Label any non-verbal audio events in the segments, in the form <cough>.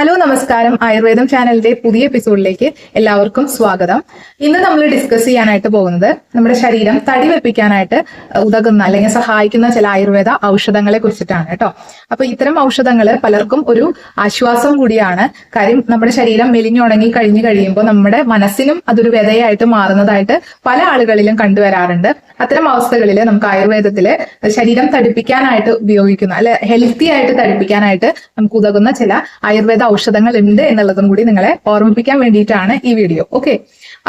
Hello നമസ്കാരം. ആയുർവേദം ചാനലിന്റെ പുതിയ എപ്പിസോഡിലേക്ക് എല്ലാവർക്കും സ്വാഗതം. ഇന്ന് നമ്മൾ ഡിസ്കസ് ചെയ്യാനായിട്ട് പോകുന്നത് നമ്മുടെ ശരീരം തടി വെപ്പിക്കാനായിട്ട് ഉതകുന്ന അല്ലെങ്കിൽ സഹായിക്കുന്ന ചില ആയുർവേദ ഔഷധങ്ങളെ കുറിച്ചിട്ടാണ് കേട്ടോ. അപ്പൊ ഇത്തരം ഔഷധങ്ങൾ പലർക്കും ഒരു ആശ്വാസം കൂടിയാണ്. കാര്യം നമ്മുടെ ശരീരം മെലിഞ്ഞുണങ്ങി കഴിഞ്ഞു കഴിയുമ്പോൾ നമ്മുടെ മനസ്സിനും അതൊരു വ്യതയായിട്ട് മാറുന്നതായിട്ട് പല ആളുകളിലും കണ്ടുവരാറുണ്ട്. അത്തരം അവസ്ഥകളിൽ നമുക്ക് ആയുർവേദത്തിൽ ശരീരം തടിപ്പിക്കാനായിട്ട് ഉപയോഗിക്കുന്ന അല്ലെ ഹെൽത്തി ആയിട്ട് തടിപ്പിക്കാനായിട്ട് നമുക്ക് ഉതകുന്ന ചില ആയുർവേദ ഔഷധങ്ങൾ ഉണ്ട് എന്നുള്ളതും കൂടി നിങ്ങളെ ഓർമ്മിപ്പിക്കാൻ വേണ്ടിയിട്ടാണ് ഈ വീഡിയോ ഓക്കെ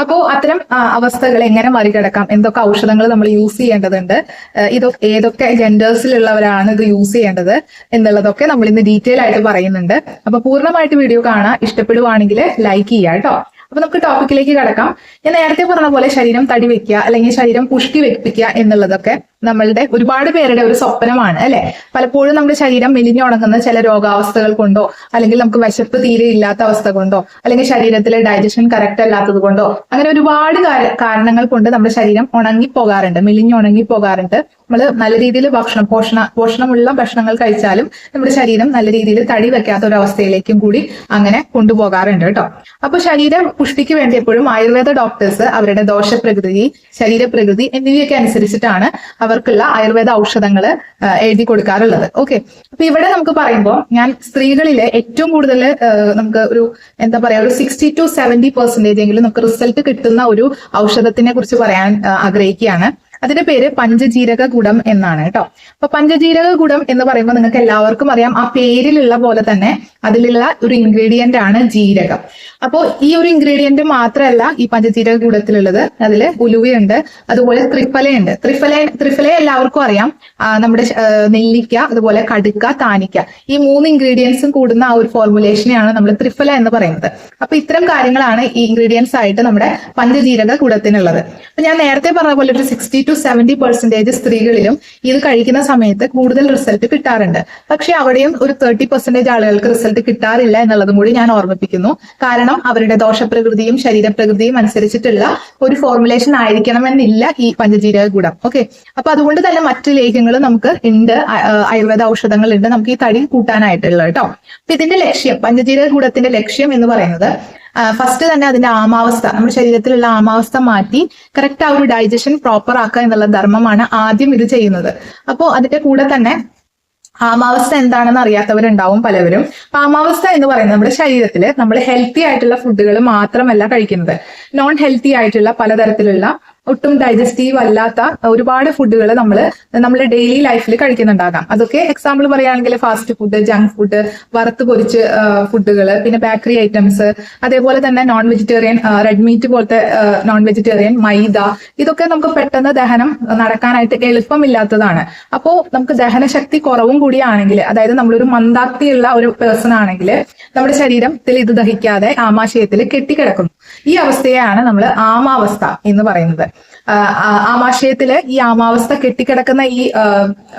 അപ്പോൾ അത്തരം അവസ്ഥകൾ എങ്ങനെ മറികടക്കാം? എന്തൊക്കെ ഔഷധങ്ങൾ നമ്മൾ യൂസ് ചെയ്യേണ്ടതുണ്ട്? ഇതൊക്കെ ഇതൊ ഏതൊക്കെ ജെൻഡേഴ്സിലുള്ളവരാണ് ഇത് യൂസ് ചെയ്യേണ്ടത് എന്നുള്ളതൊക്കെ നമ്മൾ ഇന്ന് ഡീറ്റെയിൽ ആയിട്ട് പറയുന്നുണ്ട്. അപ്പൊ പൂർണമായിട്ട് വീഡിയോ കാണാൻ ഇഷ്ടപ്പെടുവാണെങ്കിൽ ലൈക്ക് ചെയ്യുക കേട്ടോ. അപ്പൊ നമുക്ക് ടോപ്പിക്കിലേക്ക് കടക്കാം. ഞാൻ നേരത്തെ പറഞ്ഞ പോലെ ശരീരം തടി വെക്കുക അല്ലെങ്കിൽ ശരീരം പുഷ്ടി വെപ്പിക്കുക എന്നുള്ളതൊക്കെ നമ്മളുടെ ഒരുപാട് പേരുടെ ഒരു സ്വപ്നമാണ് അല്ലെ? പലപ്പോഴും നമ്മുടെ ശരീരം മെലിഞ്ഞുണങ്ങുന്ന ചില രോഗാവസ്ഥകൾ കൊണ്ടോ അല്ലെങ്കിൽ നമുക്ക് വിശപ്പ് തീരെ ഇല്ലാത്ത അവസ്ഥ കൊണ്ടോ അല്ലെങ്കിൽ ശരീരത്തിലെ ഡൈജഷൻ കറക്റ്റ് അല്ലാത്തത് കൊണ്ടോ അങ്ങനെ ഒരുപാട് കാരണങ്ങൾ കൊണ്ട് നമ്മുടെ ശരീരം ഉണങ്ങി പോകാറുണ്ട് മെലിഞ്ഞു ഉണങ്ങി പോകാറുണ്ട് നമ്മൾ നല്ല രീതിയിൽ ഭക്ഷണം പോഷണ പോഷണമുള്ള ഭക്ഷണങ്ങൾ കഴിച്ചാലും നമ്മുടെ ശരീരം നല്ല രീതിയിൽ തടി വെക്കാത്ത ഒരു അവസ്ഥയിലേക്കും കൂടി അങ്ങനെ കൊണ്ടുപോകാറുണ്ട് കേട്ടോ. അപ്പൊ ശരീര പുഷ്ടിക്ക് വേണ്ടി എപ്പോഴും ആയുർവേദ ഡോക്ടേഴ്സ് അവരുടെ ദോഷപ്രകൃതി ശരീരപ്രകൃതി എന്നിവയൊക്കെ അനുസരിച്ചിട്ടാണ് അവർക്കുള്ള ആയുർവേദ ഔഷധങ്ങൾ എഴുതി കൊടുക്കാറുള്ളത്. ഓക്കെ. അപ്പൊ ഇവിടെ നമുക്ക് പറയുമ്പോൾ ഞാൻ സ്ത്രീകളിലെ ഏറ്റവും കൂടുതൽ നമുക്ക് ഒരു എന്താ പറയാ ഒരു സിക്സ്റ്റി ടു സെവന്റി പെർസെന്റേജ് എങ്കിലും നമുക്ക് റിസൾട്ട് കിട്ടുന്ന ഒരു ഔഷധത്തിനെ കുറിച്ച് പറയാൻ ആഗ്രഹിക്കുകയാണ്. അതിന്റെ പേര് പഞ്ചജീരക ഗുണം എന്നാണ് കേട്ടോ. അപ്പൊ പഞ്ചജീരക ഗുണം എന്ന് പറയുമ്പോൾ നിങ്ങൾക്ക് എല്ലാവർക്കും അറിയാം. ആ പേരിലുള്ള പോലെ തന്നെ അതിലുള്ള ഒരു ഇൻഗ്രീഡിയന്റ് ആണ് ജീരകം. അപ്പോൾ ഈ ഒരു ഇൻഗ്രീഡിയന്റ് മാത്രമല്ല ഈ പഞ്ചജീരക കൂടത്തിലുള്ളത് അതിൽ ഉലുവയുണ്ട് അതുപോലെ ത്രിഫലയുണ്ട്. ത്രിഫല ത്രിഫല എല്ലാവർക്കും അറിയാം. നമ്മുടെ നെല്ലിക്ക അതുപോലെ കടുക്ക താനിക്ക. ഈ മൂന്ന് ഇൻഗ്രീഡിയൻസും കൂടുന്ന ആ ഒരു ഫോർമുലേഷനെയാണ് നമ്മൾ ത്രിഫല എന്ന് പറയുന്നത്. അപ്പൊ ഇത്തരം കാര്യങ്ങളാണ് ഈ ഇൻഗ്രീഡിയൻസ് ആയിട്ട് നമ്മുടെ പഞ്ചജീരക കൂടത്തിനുള്ളത് അപ്പൊ ഞാൻ നേരത്തെ പറഞ്ഞ പോലെ ഒരു സിക്സ്റ്റി ടു സെവന്റി പെർസെന്റേജ് സ്ത്രീകളിലും ഇത് കഴിക്കുന്ന സമയത്ത് കൂടുതൽ റിസൾട്ട് കിട്ടാറുണ്ട്. പക്ഷെ അവിടെയും ഒരു തേർട്ടി പെർസെന്റേജ് ആളുകൾക്ക് റിസൾട്ട് കിട്ടാറില്ല എന്നുള്ളതും കൂടി ഞാൻ ഓർമ്മിപ്പിക്കുന്നു. കാരണം അവരുടെ ദോഷപ്രകൃതിയും ശരീരപ്രകൃതിയും അനുസരിച്ചിട്ടുള്ള ഒരു ഫോർമുലേഷൻ ആയിരിക്കണമെന്നില്ല ഈ പഞ്ചജീരക ഗുണം. ഓക്കെ അപ്പൊ അതുകൊണ്ട് തന്നെ മറ്റു ലേഖ്യങ്ങൾ നമുക്ക് ഉണ്ട്. ആയുർവേദ ഔഷധങ്ങൾ ഉണ്ട് നമുക്ക് ഈ തടി കൂട്ടാനായിട്ടുള്ള കേട്ടോ. അപ്പൊ ഇതിന്റെ ലക്ഷ്യം പഞ്ചജീരക ഗുണത്തിന്റെ ലക്ഷ്യം എന്ന് പറയുന്നത് ഫസ്റ്റ് തന്നെ അതിന്റെ ആമാവസ്ഥ നമ്മുടെ ശരീരത്തിലുള്ള ആമാവസ്ഥ മാറ്റി കറക്റ്റ് ആ ഒരു ഡൈജഷൻ പ്രോപ്പർ ആക്കുക എന്നുള്ള ധർമ്മമാണ് ആദ്യം ഇത് ചെയ്യുന്നത്. അപ്പോൾ അതിന്റെ കൂടെ തന്നെ ആമാവസ്ഥ എന്താണെന്ന് അറിയാത്തവരുണ്ടാവും പലവരും. അപ്പൊ ആമാവസ്ഥ എന്ന് പറയുന്നത് നമ്മുടെ ശരീരത്തിൽ നമ്മൾ ഹെൽത്തി ആയിട്ടുള്ള ഫുഡുകൾ മാത്രമല്ല കഴിക്കുന്നത്. നോൺ ഹെൽത്തി ആയിട്ടുള്ള പലതരത്തിലുള്ള ഒട്ടും ഡൈജസ്റ്റീവ് അല്ലാത്ത ഒരുപാട് ഫുഡുകൾ നമ്മൾ നമ്മുടെ ഡെയിലി ലൈഫിൽ കഴിക്കുന്നുണ്ടാകാം. അതൊക്കെ എക്സാമ്പിൾ പറയുകയാണെങ്കിൽ ഫാസ്റ്റ് ഫുഡ് ജങ്ക് ഫുഡ് വറുത്ത് പൊരിച്ച് ഫുഡുകൾ പിന്നെ ബേക്കറി ഐറ്റംസ് അതേപോലെ തന്നെ നോൺ വെജിറ്റേറിയൻ റെഡ് മീറ്റ് പോലത്തെ നോൺ വെജിറ്റേറിയൻ മൈദ ഇതൊക്കെ നമുക്ക് പെട്ടെന്ന് ദഹനം നടക്കാനായിട്ട് എളുപ്പമില്ലാത്തതാണ്. അപ്പോൾ നമുക്ക് ദഹനശക്തി കുറവും കൂടിയാണെങ്കിൽ അതായത് നമ്മളൊരു മന്ദാക്തിയുള്ള ഒരു പേഴ്സൺ ആണെങ്കിൽ നമ്മുടെ ശരീരത്തിൽ ഇത് ദഹിക്കാതെ ആമാശയത്തിൽ കെട്ടിക്കിടക്കുന്നു. ഈ അവസ്ഥയാണ് നമ്മൾ ആമാവസ്ഥ എന്ന് പറയുന്നത്. ആമാശയത്തിൽ ഈ ആമാവസ്ഥ കെട്ടിക്കിടക്കുന്ന ഈ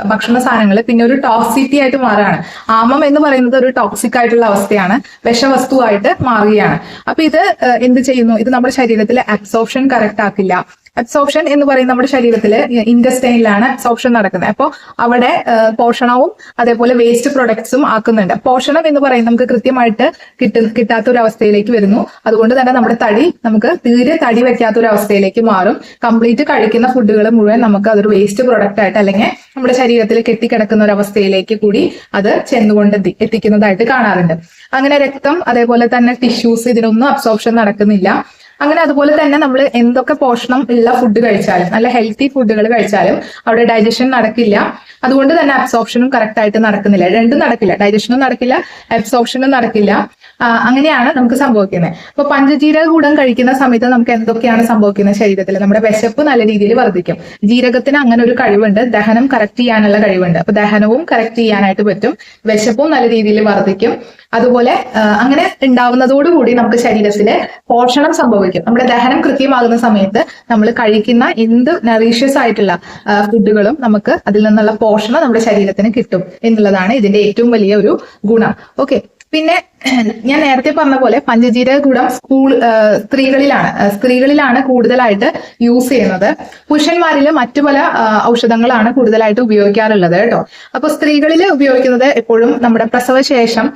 ഭക്ഷണ സാധനങ്ങൾ പിന്നെ ഒരു ടോക്സിറ്റി ആയിട്ട് മാറുകയാണ്. ആമം എന്ന് പറയുന്നത് ഒരു ടോക്സിക് ആയിട്ടുള്ള അവസ്ഥയാണ്. വിഷവസ്തുവായിട്ട് മാറുകയാണ്. അപ്പൊ ഇത് എന്ത് ചെയ്യുന്നു? ഇത് നമ്മുടെ ശരീരത്തിലെ അബ്സോർപ്ഷൻ കറക്റ്റ് ആക്കില്ല. അബ്സോർപ്ഷൻ എന്ന് പറയുന്നത് നമ്മുടെ ശരീരത്തിൽ ഇൻഡസ്റ്റൈനിലാണ് അബ്സോർപ്ഷൻ നടക്കുന്നത്. അപ്പോൾ അവിടെ പോഷണവും അതേപോലെ വേസ്റ്റ് പ്രൊഡക്ട്സും ആക്കുന്നുണ്ട്. പോഷണം എന്ന് പറയുന്നത് നമുക്ക് കൃത്യമായിട്ട് കിട്ട കിട്ടാത്ത ഒരു അവസ്ഥയിലേക്ക് വരുന്നു. അതുകൊണ്ട് തന്നെ നമ്മുടെ തടി നമുക്ക് തീരെ തടി വയ്ക്കാത്ത ഒരു അവസ്ഥയിലേക്ക് മാറും. കംപ്ലീറ്റ് കഴിക്കുന്ന ഫുഡുകൾ മുഴുവൻ നമുക്ക് അതൊരു വേസ്റ്റ് പ്രൊഡക്റ്റ് ആയിട്ട് അല്ലെങ്കിൽ നമ്മുടെ ശരീരത്തിൽ കെട്ടിക്കിടക്കുന്ന ഒരു അവസ്ഥയിലേക്ക് കൂടി അത് ചെന്നുകൊണ്ട് എത്തി- എത്തിക്കുന്നതായിട്ട് കാണാറുണ്ട്. അങ്ങനെ രക്തം അതേപോലെ തന്നെ ടിഷ്യൂസ് ഇതിനൊന്നും അബ്സോർപ്ഷൻ നടക്കുന്നില്ല. അങ്ങനെ അതുപോലെ തന്നെ നമ്മൾ എന്തൊക്കെ പോഷണം ഉള്ള ഫുഡ് കഴിച്ചാലും നല്ല ഹെൽത്തി ഫുഡുകൾ കഴിച്ചാലും അവിടെ ഡൈജഷൻ നടക്കില്ല. അതുകൊണ്ട് തന്നെ അബ്സോർപ്ഷനും കറക്റ്റ് ആയിട്ട് നടക്കുന്നില്ല. രണ്ടും നടക്കില്ല. ഡൈജഷനും നടക്കില്ല അബ്സോർപ്ഷനും നടക്കില്ല. അങ്ങനെയാണ് നമുക്ക് സംഭവിക്കുന്നത് അപ്പൊ പഞ്ചജീരക കൂടം കഴിക്കുന്ന സമയത്ത് നമുക്ക് എന്തൊക്കെയാണ് സംഭവിക്കുന്നത് ശരീരത്തിൽ നമ്മുടെ വിശപ്പ് നല്ല രീതിയിൽ വർദ്ധിക്കും. ജീരകത്തിന് അങ്ങനെ ഒരു കഴിവുണ്ട്. ദഹനം കറക്റ്റ് ചെയ്യാനുള്ള കഴിവുണ്ട്. അപ്പൊ ദഹനവും കറക്റ്റ് ചെയ്യാനായിട്ട് പറ്റും. വിശപ്പും നല്ല രീതിയിൽ വർദ്ധിക്കും. അതുപോലെ അങ്ങനെ ഉണ്ടാവുന്നതോടുകൂടി നമുക്ക് ശരീരത്തിൽ പോഷണം സംഭവിക്കും. നമ്മുടെ ദഹനം കൃത്യമാകുന്ന സമയത്ത് നമ്മൾ കഴിക്കുന്ന എന്ത് നറീഷ്യസ് ആയിട്ടുള്ള ഫുഡുകളും നമുക്ക് അതിൽ നിന്നുള്ള പോഷണം നമ്മുടെ ശരീരത്തിന് കിട്ടും എന്നുള്ളതാണ് ഇതിന്റെ ഏറ്റവും വലിയ ഒരു ഗുണം. ഓക്കെ. പിന്നെ <clears throat> ഞാൻ നേരത്തെ പറഞ്ഞ പോലെ പഞ്ചജീരക ഗുണം സ്കൂൾ സ്ത്രീകളിലാണ്. സ്ത്രീകളിലാണ് കൂടുതലായിട്ട് യൂസ് ചെയ്യുന്നത്. പുരുഷന്മാരിൽ മറ്റു പല ഔഷധങ്ങളാണ് കൂടുതലായിട്ട് ഉപയോഗിക്കാറുള്ളത് കേട്ടോ. അപ്പൊ സ്ത്രീകളിൽ ഉപയോഗിക്കുന്നത് എപ്പോഴും നമ്മുടെ പ്രസവശേഷം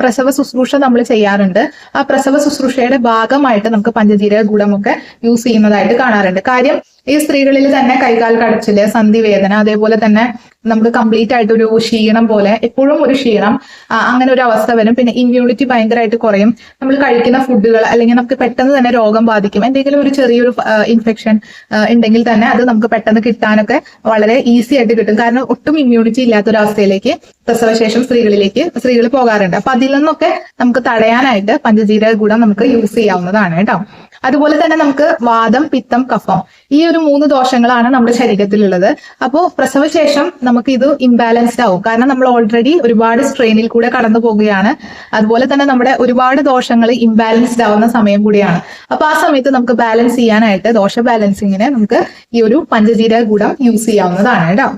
പ്രസവ ശുശ്രൂഷ നമ്മൾ ചെയ്യാറുണ്ട്. ആ പ്രസവ ശുശ്രൂഷയുടെ ഭാഗമായിട്ട് നമുക്ക് പഞ്ചജീരക ഗുണമൊക്കെ യൂസ് ചെയ്യുന്നതായിട്ട് കാണാറുണ്ട്. കാര്യം ഈ സ്ത്രീകളിൽ തന്നെ കൈകാൽ കടച്ചിൽ സന്ധിവേദന അതേപോലെ തന്നെ നമുക്ക് കംപ്ലീറ്റ് ആയിട്ട് ഒരു ക്ഷീണം പോലെ എപ്പോഴും ഒരു ക്ഷീണം അങ്ങനെ ഒരു അവസ്ഥ വരും. പിന്നെ ഇമ്മ്യൂണിറ്റി ഭയങ്കരമായിട്ട് കുറയും. നമ്മൾ കഴിക്കുന്ന ഫുഡുകൾ അല്ലെങ്കിൽ നമുക്ക് പെട്ടെന്ന് തന്നെ രോഗം ബാധിക്കും. എന്തെങ്കിലും ഒരു ചെറിയൊരു ഇൻഫെക്ഷൻ ഉണ്ടെങ്കിൽ തന്നെ അത് നമുക്ക് പെട്ടെന്ന് കിട്ടാനൊക്കെ വളരെ ഈസി ആയിട്ട് കിട്ടും. കാരണം ഒട്ടും ഇമ്മ്യൂണിറ്റി ഇല്ലാത്തൊരവസ്ഥയിലേക്ക് പ്രസവശേഷം സ്ത്രീകളിലേക്ക് സ്ത്രീകൾ പോകാറുണ്ട്. അപ്പൊ അതിൽ നിന്നൊക്കെ നമുക്ക് തടയാനായിട്ട് പഞ്ചജീരക ഗുണം നമുക്ക് യൂസ് ചെയ്യാവുന്നതാണ് കേട്ടോ. അതുപോലെ തന്നെ നമുക്ക് വാദം പിത്തം കഫം ഈ ഒരു മൂന്ന് ദോഷങ്ങളാണ് നമ്മുടെ ശരീരത്തിലുള്ളത്. അപ്പോൾ പ്രസവശേഷം നമുക്ക് ഇത് ഇംബാലൻസ്ഡ് ആവും. കാരണം നമ്മൾ ഓൾറെഡി ഒരുപാട് സ്ട്രെയിനിൽ കൂടെ കടന്നു പോകുകയാണ്. അതുപോലെ തന്നെ നമ്മുടെ ഒരുപാട് ദോഷങ്ങൾ ഇംബാലൻസ്ഡ് ആവുന്ന സമയം കൂടിയാണ്. അപ്പൊ ആ സമയത്ത് നമുക്ക് ബാലൻസ് ചെയ്യാനായിട്ട് ദോഷ ബാലൻസിങ്ങിന് നമുക്ക് ഈ ഒരു പഞ്ചജീര ഗുണം യൂസ് ചെയ്യാവുന്നതാണ് കേട്ടോ.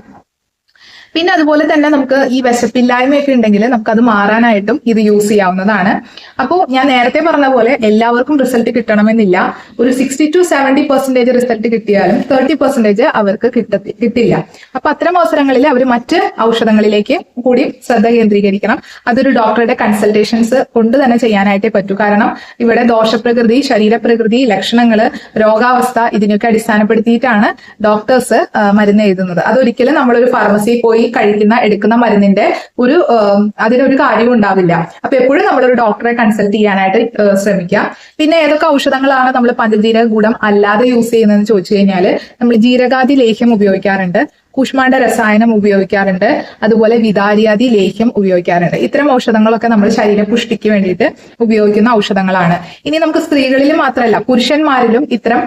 പിന്നെ അതുപോലെ തന്നെ നമുക്ക് ഈ വിശപ്പില്ലായ്മയൊക്കെ ഉണ്ടെങ്കിൽ നമുക്ക് അത് മാറാനായിട്ടും ഇത് യൂസ് ചെയ്യാവുന്നതാണ്. അപ്പോൾ ഞാൻ നേരത്തെ പറഞ്ഞ പോലെ എല്ലാവർക്കും റിസൾട്ട് കിട്ടണമെന്നില്ല. ഒരു sixty two seventy percentage result കിട്ടിയാലും തേർട്ടി പെർസെന്റേജ് അവർക്ക് കിട്ടത്തി കിട്ടില്ല. അപ്പൊ അത്തരം അവസരങ്ങളിൽ അവർ മറ്റ് ഔഷധങ്ങളിലേക്ക് കൂടി ശ്രദ്ധ കേന്ദ്രീകരിക്കണം. അതൊരു ഡോക്ടറുടെ കൺസൾട്ടേഷൻസ് കൊണ്ട് തന്നെ ചെയ്യാനായിട്ടേ പറ്റൂ. കാരണം ഇവിടെ ദോഷപ്രകൃതി ശരീരപ്രകൃതി ലക്ഷണങ്ങൾ രോഗാവസ്ഥ ഇതിനൊക്കെ അടിസ്ഥാനപ്പെടുത്തിയിട്ടാണ് ഡോക്ടേഴ്സ് മരുന്ന് എഴുതുന്നത്. അതൊരിക്കലും നമ്മളൊരു ഫാർമസിയിൽ പോയി കഴിക്കുന്ന എടുക്കുന്ന മരുന്നിന്റെ ഒരു അതിനൊരു കാര്യവും ഉണ്ടാവില്ല. അപ്പൊ എപ്പോഴും നമ്മളൊരു ഡോക്ടറെ കൺസൾട്ട് ചെയ്യാനായിട്ട് ശ്രമിക്കാം. പിന്നെ ഏതൊക്കെ ഔഷധങ്ങളാണ് നമ്മൾ പഞ്ചജീരക ഗുണം അല്ലാതെ യൂസ് ചെയ്യുന്നതെന്ന് ചോദിച്ചു കഴിഞ്ഞാൽ നമ്മൾ ജീരകാദി ലേഹ്യം ഉപയോഗിക്കാറുണ്ട്. കുഷ്മാണ്ഡ രസായനം ഉപയോഗിക്കാറുണ്ട്. അതുപോലെ വിതാരിയാദി ലേഹ്യം ഉപയോഗിക്കാറുണ്ട്. ഇത്തരം ഔഷധങ്ങളൊക്കെ നമ്മൾ ശരീരപുഷ്ടിക്ക് വേണ്ടിയിട്ട് ഉപയോഗിക്കുന്ന ഔഷധങ്ങളാണ്. ഇനി നമുക്ക് സ്ത്രീകളിൽ മാത്രമല്ല പുരുഷന്മാരിലും ഇത്തരം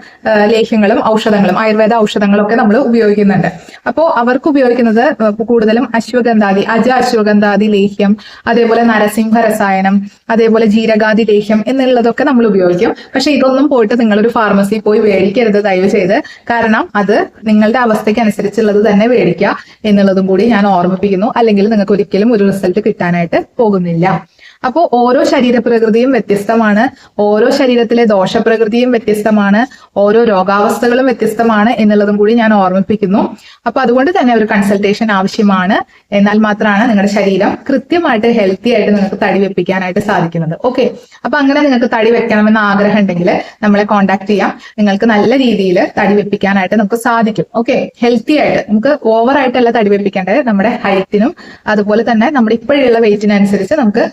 ലേഹ്യങ്ങളും ഔഷധങ്ങളും ആയുർവേദ ഔഷധങ്ങളൊക്കെ നമ്മൾ ഉപയോഗിക്കുന്നുണ്ട്. അപ്പോൾ അവർക്ക് ഉപയോഗിക്കുന്നത് കൂടുതലും അശ്വഗന്ധാദി അജ അശ്വഗന്ധാദി ലേഹ്യം അതേപോലെ നരസിംഹ രസായനം അതേപോലെ ജീരകാദി ലേഹ്യം എന്നുള്ളതൊക്കെ നമ്മൾ ഉപയോഗിക്കും. പക്ഷെ ഇതൊന്നും പോയിട്ട് നിങ്ങളൊരു ഫാർമസിയിൽ പോയി മേടിക്കരുത് ദയവ് ചെയ്ത് കാരണം അത് നിങ്ങളുടെ അവസ്ഥയ്ക്ക് അനുസരിച്ചുള്ളത് തന്നെ മേടിക്കുക എന്നുള്ളതും കൂടി ഞാൻ ഓർമ്മിപ്പിക്കുന്നു. അല്ലെങ്കിൽ നിങ്ങൾക്ക് ഒരിക്കലും ഒരു റിസൾട്ട് കിട്ടാനായിട്ട് പോകുന്നില്ല. അപ്പോൾ ഓരോ ശരീരപ്രകൃതിയും വ്യത്യസ്തമാണ്. ഓരോ ശരീരത്തിലെ ദോഷപ്രകൃതിയും വ്യത്യസ്തമാണ്. ഓരോ രോഗാവസ്ഥകളും വ്യത്യസ്തമാണ് എന്നുള്ളതും കൂടി ഞാൻ ഓർമ്മിപ്പിക്കുന്നു. അപ്പോൾ അതുകൊണ്ട് തന്നെ ഒരു കൺസൾട്ടേഷൻ ആവശ്യമാണ്. എന്നാൽ മാത്രമാണ് നിങ്ങളുടെ ശരീരം കൃത്യമായിട്ട് ഹെൽത്തി ആയിട്ട് നിങ്ങൾക്ക് തടി വെപ്പിക്കാനായിട്ട് സാധിക്കുന്നത്. ഓക്കെ അപ്പൊ അങ്ങനെ നിങ്ങൾക്ക് തടി വെക്കണമെന്ന് ആഗ്രഹം ഉണ്ടെങ്കിൽ നമ്മളെ കോൺടാക്ട് ചെയ്യാം. നിങ്ങൾക്ക് നല്ല രീതിയിൽ തടി വെപ്പിക്കാനായിട്ട് നമുക്ക് സാധിക്കും. ഓക്കെ ഹെൽത്തി ആയിട്ട് നമുക്ക് ഓവർ ആയിട്ടല്ല തടി വെപ്പിക്കേണ്ടത്. നമ്മുടെ ഹൈറ്റിനും അതുപോലെ തന്നെ നമ്മുടെ ഇപ്പോഴുള്ള വെയിറ്റിനനുസരിച്ച് നമുക്ക്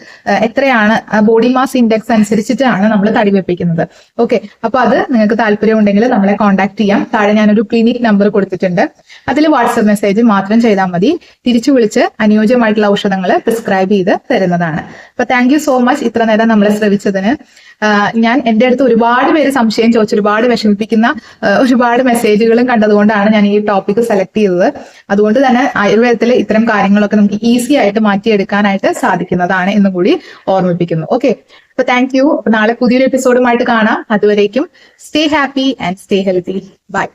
എത്രയാണ് ബോഡി മാസ് ഇൻഡെക്സ് അനുസരിച്ചിട്ടാണ് നമ്മൾ തടി വെപ്പിക്കുന്നത്. ഓക്കെ അപ്പൊ അത് നിങ്ങൾക്ക് താല്പര്യം ഉണ്ടെങ്കിൽ നമ്മളെ കോൺടാക്ട് ചെയ്യാം. താഴെ ഞാനൊരു ക്ലിനിക് നമ്പർ കൊടുത്തിട്ടുണ്ട്. അതിൽ വാട്സപ്പ് മെസ്സേജ് മാത്രം ചെയ്താൽ മതി. തിരിച്ചു വിളിച്ച് അനുയോജ്യമായിട്ടുള്ള ഔഷധങ്ങൾ പ്രിസ്ക്രൈബ് ചെയ്ത് തരുന്നതാണ്. അപ്പൊ താങ്ക് സോ മച്ച് ഇത്ര നേരം നമ്മളെ ശ്രവിച്ചതിന്. ഞാൻ എന്റെ അടുത്ത് ഒരുപാട് പേര് സംശയം ചോദിച്ചു ഒരുപാട് വിഷമിപ്പിക്കുന്ന ഒരുപാട് മെസ്സേജുകളും കണ്ടതുകൊണ്ടാണ് ഞാൻ ഈ ടോപ്പിക് സെലക്ട് ചെയ്തത്. അതുകൊണ്ട് തന്നെ ആയുർവേദത്തിൽ ഇത്തരം കാര്യങ്ങളൊക്കെ നമുക്ക് ഈസി ആയിട്ട് മാറ്റിയെടുക്കാനായിട്ട് സാധിക്കുന്നതാണ് എന്നും കൂടി ഓർമ്മിപ്പിക്കുന്നു. ഓക്കെ അപ്പൊ താങ്ക് യു നാളെ പുതിയൊരു എപ്പിസോഡുമായിട്ട് കാണാം. അതുവരേക്കും stay happy and stay healthy bye